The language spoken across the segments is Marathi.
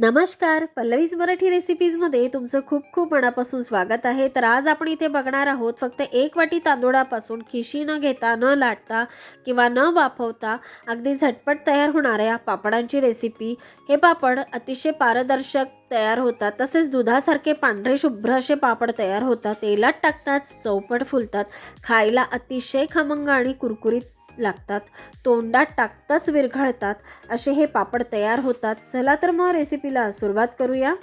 नमस्कार. पल्लवीज मराठी रेसिपीजमध्ये तुमचं खूप खूप मनापासून स्वागत आहे. तर आज आपण इथे बघणार आहोत फक्त एक वाटी तांदूळापासून खिशी न घेता न लाटता किंवा न वाफवता अगदी झटपट तयार होणाऱ्या पापडांची रेसिपी हे पापड अतिशय पारदर्शक तयार होतात. तसेच दुधासारखे पांढरे शुभ्र असे पापड तयार होतात. तेलात टाकताच चौपट फुलतात. खायला अतिशय खमंग आणि कुरकुरीत लागतात. तोंडात टाकताच विरघळतात. असे हे पापड तयार होतात. चला तर मग रेसिपीला सुरुवात करूया.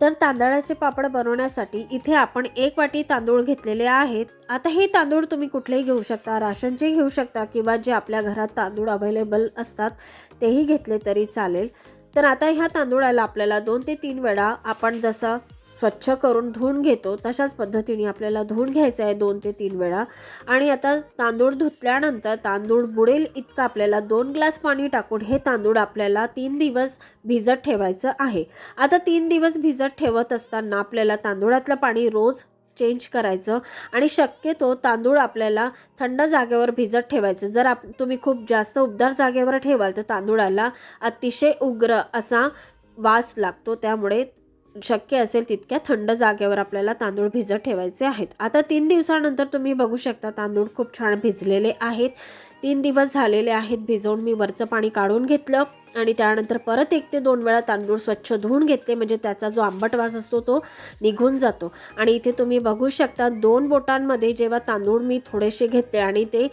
तर तांदळाचे पापड बनवण्यासाठी इथे आपण एक वाटी तांदूळ घेतलेले आहेत. आता हे तांदूळ तुम्ही कुठलेही घेऊ शकता. राशनचे घेऊ शकता किंवा जे आपल्या घरात तांदूळ अवेलेबल असतात तेही घेतले तरी चालेल. तर आता ह्या तांदूळाला आपल्याला दोन ते तीन वेळा आपण जसं स्वच्छ करून धुवून घेतो तशाच पद्धतीने आपल्याला धुवून घ्यायचं आहे दोन ते तीन वेळा. आणि आता तांदूळ धुतल्यानंतर तांदूळ बुडेल इतकं आपल्याला दोन ग्लास पाणी टाकून हे तांदूळ आपल्याला तीन दिवस भिजत ठेवायचं आहे. आता तीन दिवस भिजत ठेवत असताना आपल्याला तांदूळातलं पाणी रोज चेंज करायचं आणि शक्यतो तांदूळ आपल्याला थंड जागेवर भिजत ठेवायचं. जर आप तुम्ही खूप जास्त उबदार जागेवर ठेवाल तर तांदूळाला अतिशय उग्र असा वास लागतो. त्यामुळे शक्य असेल तितक्या थंड जागेवर आपल्याला तांदूळ भिजत ठेवायचे आहेत. आता तीन दिवसानंतर तुम्ही बघू शकता तांदूळ खूप छान भिजलेले आहेत. तीन दिवस झालेले आहेत. भिजवून मी वरचं पाणी काढून घेतलं आणि त्यानंतर परत एक ते दोन वेळा तांदूळ स्वच्छ धुवून घेतले. म्हणजे त्याचा जो आंबट वास असतो तो निघून जातो. आणि इथे तुम्ही बघू शकता दोन बोटांमध्ये जेव्हा तांदूळ मी थोडेसे घेतले आणि ते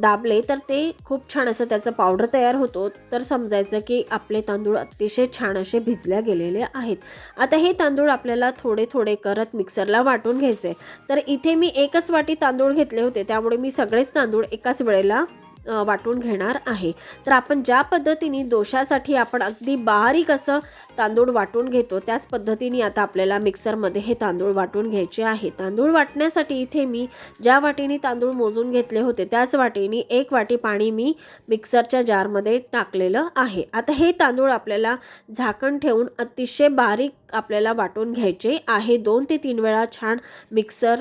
दाबले तर ते खूप छान असं त्याचं पावडर तयार होतो. तर समजायचं की आपले तांदूळ अतिशय छान असे भिजल्या गेलेले आहेत. आता हे तांदूळ आपल्याला थोडे थोडे करत मिक्सरला वाटून घ्यायचे तर इथे मी एकच वाटी तांदूळ घेतले होते. त्यामुळे मी सगळेच तांदूळ एकाच वेळेला वाटून घेणार आहे. तर आपण ज्या पद्धतीने दोशासाठी आपण अगदी बारीक असं तांदूळ वाटून घेतो त्याच पद्धतीने आता आपल्याला मिक्सरमध्ये हे तांदूळ वाटून घ्यायचे आहे. तांदूळ वाटण्यासाठी इथे मी ज्या वाटीने तांदूळ मोजून घेतले होते त्याच वाटीने एक वाटी पाणी मी मिक्सरच्या जारमध्ये टाकलेलं आहे. आता हे तांदूळ आपल्याला झाकण ठेवून अतिशय बारीक आपल्याला वाटून घ्यायचे आहे. दोन ते तीन वेळा छान मिक्सर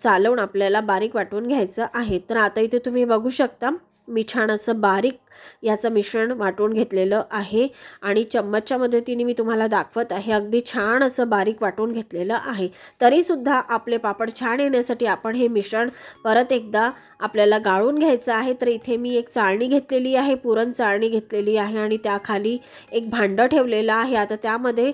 चालवून आपल्याला बारीक वाटून घ्यायचं आहे. तर आता इथे तुम्ही बघू शकता मी छान असं बारीक याचं मिश्रण वाटून घेतलेलं आहे. आणि चम्मचच्या मदतीने मी तुम्हाला दाखवत आहे अगदी छान असं बारीक वाटून घेतलेलं आहे. तरीसुद्धा आपले पापड छान येण्यासाठी आपण हे मिश्रण परत एकदा आपल्याला गाळून घ्यायचं आहे. तर इथे मी एक चाळणी घेतलेली आहे पुरण चाळणी घेतलेली आहे. आणि त्याखाली एक भांडं ठेवलेलं आहे. आता त्यामध्ये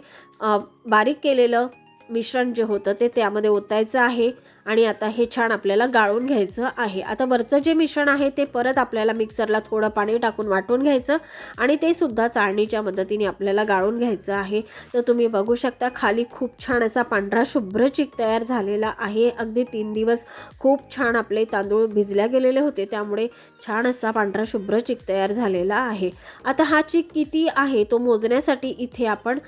बारीक केलेलं मिश्रण जे होतं ते त्यामध्ये ओतायचं आहे आणि आता हे छान आपल्याला गाळून घ्यायचं आहे. आता वरचं जे मिश्रण आहे ते परत आपल्याला मिक्सरला थोडं पाणी टाकून वाटून घ्यायचं आणि ते सुद्धा चाळणीच्या मदतीने आपल्याला गाळून घ्यायचं आहे. तर तुम्ही बघू शकता खाली खूप छान असा पांढरा शुभ्र चिक तयार झालेला आहे. अगदी तीन दिवस खूप छान आपले तांदूळ भिजल्या गेलेले होते त्यामुळे छान असा पांढरा शुभ्र चिक तयार झालेला आहे. आता हा चिक किती आहे तो मोजण्यासाठी इथे आपण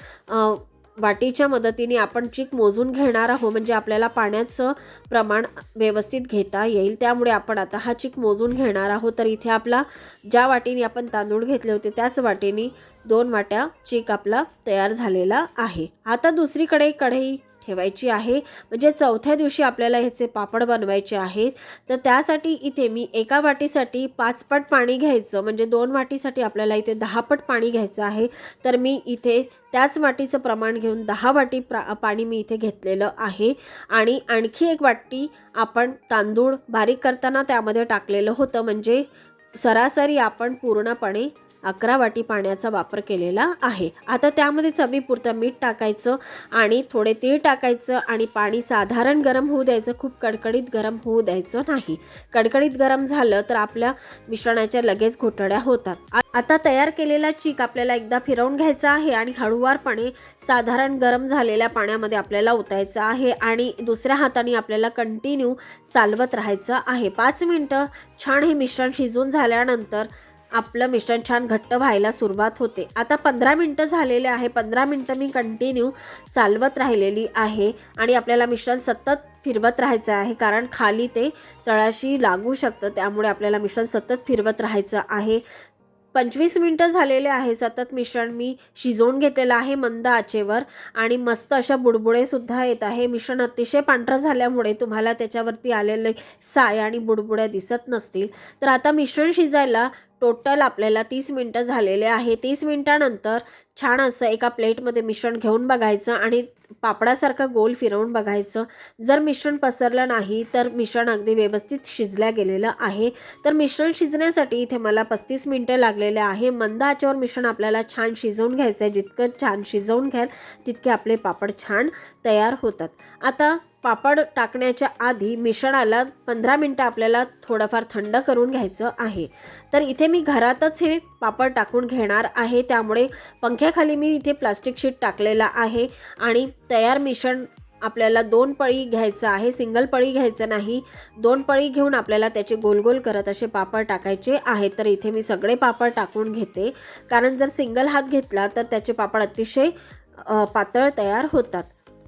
वाटीच्या मदतीने आपण चीक मोजून घेणार आहोत म्हणजे आपल्याला पाण्याचं प्रमाण व्यवस्थित घेता येईल. त्यामुळे आपण आता हा चिक मोजून घेणार आहोत. तर इथे आपला ज्या वाटीने आपण तांदूळ घेतले होते त्याच वाटीने दोन वाट्या चीक आपला तयार झालेला आहे. आता दुसरीकडे कढई ठेवायची आहे. म्हणजे चौथ्या दिवशी आपल्याला ह्याचे पापड बनवायचे आहेत. तर त्यासाठी इथे मी एका वाटीसाठी पाच पट पाणी घ्यायचं. म्हणजे दोन वाटीसाठी आपल्याला इथे दहा पट पाणी घ्यायचं आहे. तर मी इथे त्याच वाटीचं प्रमाण घेऊन दहा वाटी प्रा पाणी मी इथे घेतलेलं आहे. आणि आणखी एक वाटी आपण तांदूळ बारीक करताना त्यामध्ये टाकलेलं होतं. म्हणजे सरासरी आपण पूर्णपणे अकरा वाटी पाण्याचा वापर केलेला आहे. आता त्यामध्ये चवीपुरतं मीठ टाकायचं आणि थोडे तीळ टाकायचं आणि पाणी साधारण गरम होऊ द्यायचं. खूप कडकडीत गरम होऊ द्यायचं नाही. कडकडीत गरम झालं तर आपल्या मिश्रणाच्या लगेच घोटळ्या होतात. आता तयार केलेला चीक आपल्याला एकदा फिरवून घ्यायचा आहे आणि हळूवारपणे साधारण गरम झालेल्या पाण्यामध्ये आपल्याला ओतायचं आहे आणि दुसऱ्या हाताने आपल्याला कंटिन्यू चालवत राहायचं आहे. पाच मिनटं छान हे मिश्रण शिजून झाल्यानंतर आपलं मिश्रण छान घट्ट व्हायला सुरुवात होते. आता पंधरा मिनटं झालेले आहे. पंधरा मिनटं मी कंटिन्यू चालवत राहिलेली आहे आणि आपल्याला मिश्रण सतत फिरवत राहायचं आहे. कारण खाली ते तळाशी लागू शकतं. त्यामुळे आपल्याला मिश्रण सतत फिरवत राहायचं आहे. पंचवीस मिनटं झालेले आहे. सतत मिश्रण मी शिजवून घेतलेलं आहे मंद आचेवर आणि मस्त अशा बुडबुडेसुद्धा येत आहे. मिश्रण अतिशय पांढरं झाल्यामुळे तुम्हाला त्याच्यावरती आलेले साय आणि बुडबुड्या दिसत नसतील. तर आता मिश्रण शिजायला टोटल आपल्याला तीस मिनटं झालेले आहे. तीस मिनटानंतर छान असं एका प्लेटमध्ये मिश्रण घेऊन बघायचं आणि पापडासारखं गोल फिरवून बघायचं. जर मिश्रण पसरलं नाही तर मिश्रण अगदी व्यवस्थित शिजल्या गेलेलं आहे. तर मिश्रण शिजण्यासाठी इथे मला पस्तीस मिनटं लागलेले आहे. मंद आचेवर मिश्रण आपल्याला छान शिजवून घ्यायचं आहे जितकं छान शिजवून घ्याल तितके आपले पापड छान तयार होतात. आता पापड टाकण्याच्या आधी मिश्रणाला पंधरा मिनटं आपल्याला थोडंफार थंड करून घ्यायचं आहे. तर इथे मी घरातच हे पापड टाकून घेणार आहे. त्यामुळे पंख्याखाली मी इथे प्लास्टिक शीट टाकलेला आहे आणि तयार मिश्रण आपल्याला दोन पळी घ्यायचं आहे. सिंगल पळी घ्यायचं नाही. दोन पळी घेऊन आपल्याला त्याचे गोल गोल करत असे पापड टाकायचे आहेत. तर इथे मी सगळे पापड टाकून घेते. कारण जर सिंगल हात घेतला तर त्याचे पापड अतिशय पातळ तयार होतात.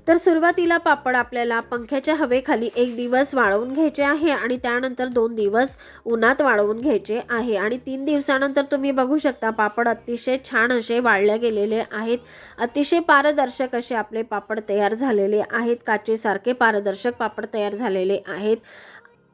तर सुरुवातीला पापड आपल्याला पंख्याच्या हवेखाली एक दिवस वाळवून घ्यायचे आहे आणि त्यानंतर दोन दिवस उन्हात वाळवून घ्यायचे आहे. आणि तीन दिवसानंतर तुम्ही बघू शकता पापड अतिशय छान असे वाळले गेलेले आहेत. अतिशय पारदर्शक असे आपले पापड तयार झालेले आहेत. काचेसारखे पारदर्शक पापड तयार झालेले आहेत.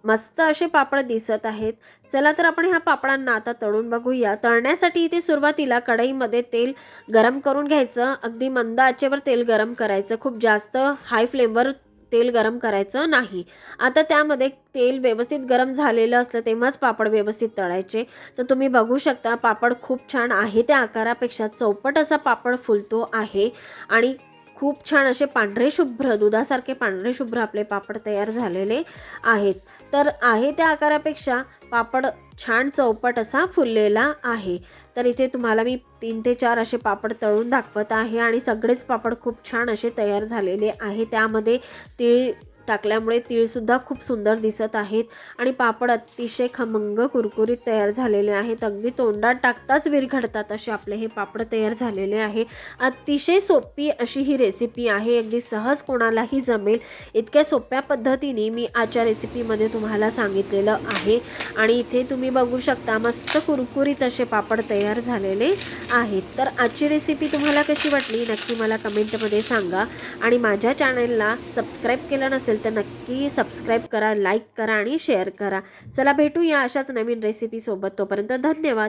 मस्त असे पापड दिसत आहेत. चला तर आपण ह्या पापडांना आता तळून बघूया. तळण्यासाठी इथे सुरुवातीला कढईमध्ये तेल गरम करून घ्यायचं. अगदी मंद आचेवर तेल गरम करायचं. खूप जास्त हाय फ्लेमवर तेल गरम करायचं नाही. आता त्यामध्ये तेल व्यवस्थित गरम झालेलं असलं तेव्हाच पापड व्यवस्थित तळायचे. तर तुम्ही बघू शकता पापड खूप छान आहे. त्या आकारापेक्षा चौपट असा पापड फुलतो आहे. आणि खूप छान असे पांढरे शुभ्र दुधासारखे पांढरे शुभ्र आपले पापड तयार झालेले आहेत. तर आहे त्या आकारापेक्षा पापड छान चौपट असा फुललेला आहे. तर इथे तुम्हाला मी तीन ते चार असे पापड तळून दाखवत आहे आणि सगळेच पापड खूप छान असे तयार झालेले आहे. त्यामध्ये तीळ टाकल्यामुळे तीळसुद्धा खूप सुंदर दिसत आहेत आणि पापड अतिशय खमंग कुरकुरीत तयार झालेले आहेत. अगदी तोंडात टाकताच विरघडतात असे आपले हे पापड तयार झालेले आहे. अतिशय सोपी अशी ही रेसिपी आहे. अगदी सहज कोणालाही जमेल. इतक्या सोप्या पद्धतीने मी आजच्या रेसिपीमध्ये तुम्हाला सांगितलेलं आहे. आणि इथे तुम्ही बघू शकता मस्त कुरकुरीत असे पापड तयार झालेले आहेत. तर आजची रेसिपी तुम्हाला कशी वाटली? नक्की मला कमेंटमध्ये सांगा. आणि माझ्या चॅनलला सबस्क्राईब केलं नसेल तर नक्की सबस्क्राईब करा लाईक करा आणि शेअर करा. चला भेटूया अशाच नवीन रेसिपीसोबत तोपर्यंत धन्यवाद.